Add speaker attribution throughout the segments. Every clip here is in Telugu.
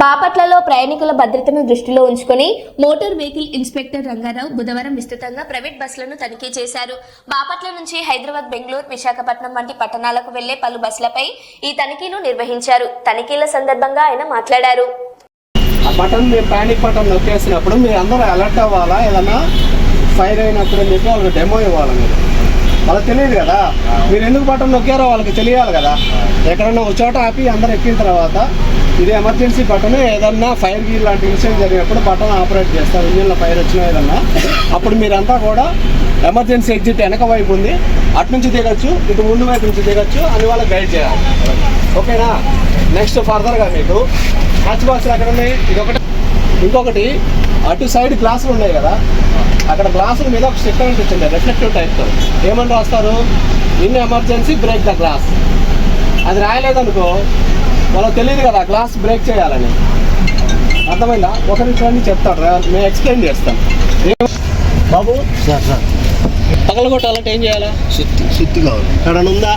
Speaker 1: బాపట్లలో ప్రయాణికుల భద్రతను దృష్టిలో ఉంచుకొని మోటార్ వెహికల్ ఇన్స్పెక్టర్ రంగారావు బుధవారం విస్తృతంగా ప్రైవేట్ బస్సులను తనిఖీ చేశారు. బాపట్ల నుంచి హైదరాబాద్ బెంగళూరు విశాఖపట్నం వంటి పట్టణాలకు వెళ్ళే పలు బస్సులపై ఈ తనిఖీలు నిర్వహించారు. తనిఖీల సందర్భంగా ఆయన మాట్లాడారు.
Speaker 2: ఆ బటన్ మీరు ప్యానిక్ బటన్ నొక్కేసినప్పుడు మీరు అందరూ అలర్ట్ అవ్వాలా? ఏదన్నా ఫైర్ అయినప్పుడు అని చెప్పి వాళ్ళకి డెమో ఇవ్వాలి మీరు? వాళ్ళకి తెలియదు కదా. మీరు ఎందుకు బటన్ నొక్కారో వాళ్ళకి తెలియాలి కదా. ఎక్కడన్నా ఒక చోట ఆపి అందరు ఎక్కిన తర్వాత ఇది ఎమర్జెన్సీ బటన్ ఏదన్నా ఫైర్ గీర్ లాంటి ఇన్సిడెంట్ జరిగినప్పుడు బటన్ ఆపరేట్ చేస్తారు. ఇంజిన్లో ఫైర్ వచ్చినా ఏదన్నా. అప్పుడు మీరంతా కూడా ఎమర్జెన్సీ ఎగ్జిట్ వెనక వైపు ఉంది. అటు నుంచి దిగచ్చు ఇటు ముందు వైపు నుంచి దిగచ్చు అని వాళ్ళకి గైడ్ చేయాలి. ఓకేనా? నెక్స్ట్ ఫర్దర్గా మీకు. హ్యాచ్ బాక్స్ ఎక్కడ ఉన్నాయి? ఇది ఒకటి ఇంకొకటి అటు సైడ్ గ్లాసులు ఉన్నాయి కదా అక్కడ గ్లాసుల మీద ఒక స్టిక్కర్ ఉంటుంది రిఫ్లెక్టివ్ టైప్తో ఏమని రాస్తారు? In emergency break the glass అది రాయలేదనుకో వాళ్ళకి తెలియదు కదా గ్లాస్ బ్రేక్ చేయాలని. అర్థమైందా? ఒక నిమిషం చెప్తాడు మేము ఎక్స్ప్లెయిన్ చేస్తాం బాబు
Speaker 3: సార్ సార్.
Speaker 2: పగలగొట్టాలంటే ఏం చేయాలా?
Speaker 3: సుత్తి సుత్తి కావాలి
Speaker 2: ఎక్కడ ఉందా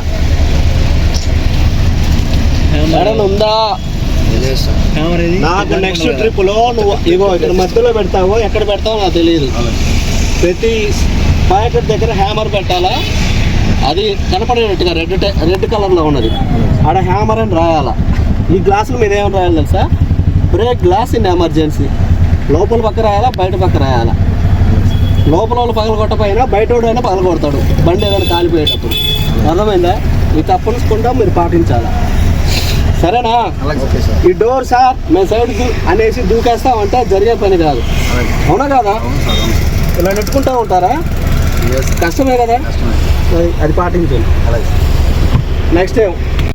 Speaker 2: నాకు నెక్స్ట్ ట్రిప్లో నువ్వు ఇగో ఇక్కడ మధ్యలో పెడతావో ఎక్కడ పెడతావో నాకు తెలియదు. ప్రతి ప్యాకెట్ దగ్గర హ్యామర్ పెట్టాలా? అది కనపడేటట్టుగా రెడ్ రెడ్ కలర్లో ఉన్నది. ఆడ హ్యామర్ అని రాయాలా? ఈ గ్లాసులు మీద ఏమని రాయాలి తెలుసా? బ్రేక్ గ్లాస్ ఇన్ ఎమర్జెన్సీ లోపల పక్క రాయాలా? బయట పక్క రాయాలా? లోపల వాళ్ళు పగల కొట్టపోయినా బయట అయినా పగల కొడతాడు బండి ఏదైనా కాలిపోయేటప్పుడు. అర్థమైందా? ఈ తప్పనిసకుండా మీరు పాటించాలా? సరేనా? ఈ డోర్ సార్ మేము సైడ్ అనేసి దూకేస్తామంటే జరిగే పని కాదు. అవునా కాదా? ఇలా నెట్టుకుంటూ ఉంటారా? కష్టమే కదా? అది పాటించండి. నెక్స్ట్ ఏం?